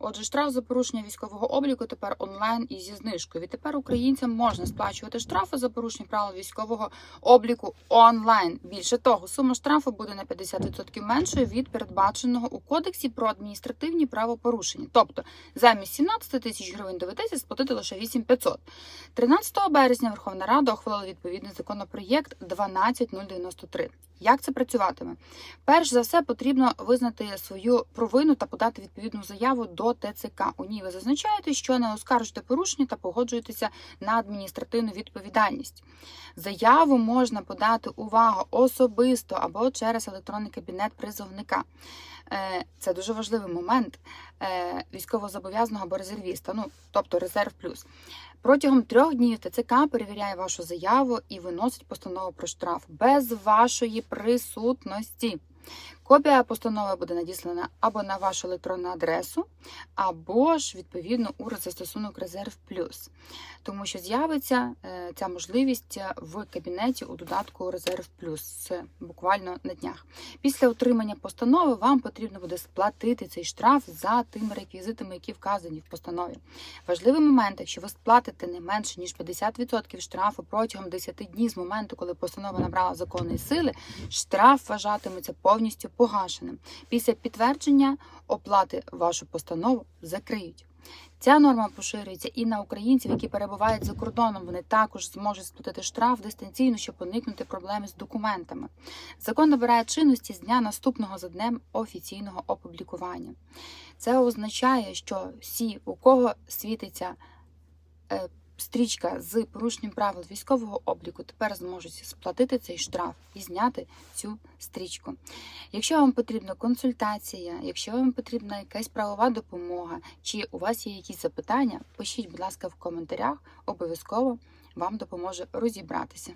Отже, штраф за порушення військового обліку тепер онлайн і зі знижкою. Відтепер українцям можна сплачувати штрафи за порушення правил військового обліку онлайн. Більше того, сума штрафу буде на 50% меншою від передбаченого у кодексі про адміністративні правопорушення. Тобто замість 17 тисяч гривень доведеться сплатити лише 8500. 13 березня Верховна Рада ухвалила відповідний законопроєкт 12093. Як це працюватиме? Перш за все, потрібно визнати свою провину та подати відповідну заяву до ТЦК. У ній ви зазначаєте, що не оскаржуєте порушення та погоджуєтеся на адміністративну відповідальність. Заяву можна подати увагу особисто або через електронний кабінет призовника. Е, Це дуже важливий момент е, військовозобов'язаного або резервіста, ну тобто резерв плюс. Протягом трьох днів ТЦК перевіряє вашу заяву і виносить постанову про штраф без вашої присутності. Копія постанови буде надіслана або на вашу електронну адресу, або ж відповідно у застосунок Резерв Плюс, тому що з'явиться е, ця можливість в кабінеті у додатку Резерв Плюс буквально на днях. Після отримання постанови вам потрібно буде сплатити цей штраф за тими реквізитами, які вказані в постанові. Важливий момент, якщо ви сплатите не менше ніж 50% штрафу протягом 10 днів з моменту, коли постанова набрала законної сили, штраф вважатиметься повністю погашеним. Після підтвердження оплати вашу постанову закриють. Ця норма поширюється і на українців, які перебувають за кордоном. Вони також зможуть сплатити штраф дистанційно, щоб уникнути проблеми з документами. Закон набирає чинності з дня наступного за днем офіційного опублікування. Це означає, що всі, у кого світиться е, стрічка з порушенням правил військового обліку, тепер зможуть сплатити цей штраф і зняти цю стрічку. Якщо вам потрібна консультація, якщо вам потрібна якась правова допомога, чи у вас є якісь запитання, пишіть, будь ласка, в коментарях, обов'язково вам допоможе розібратися.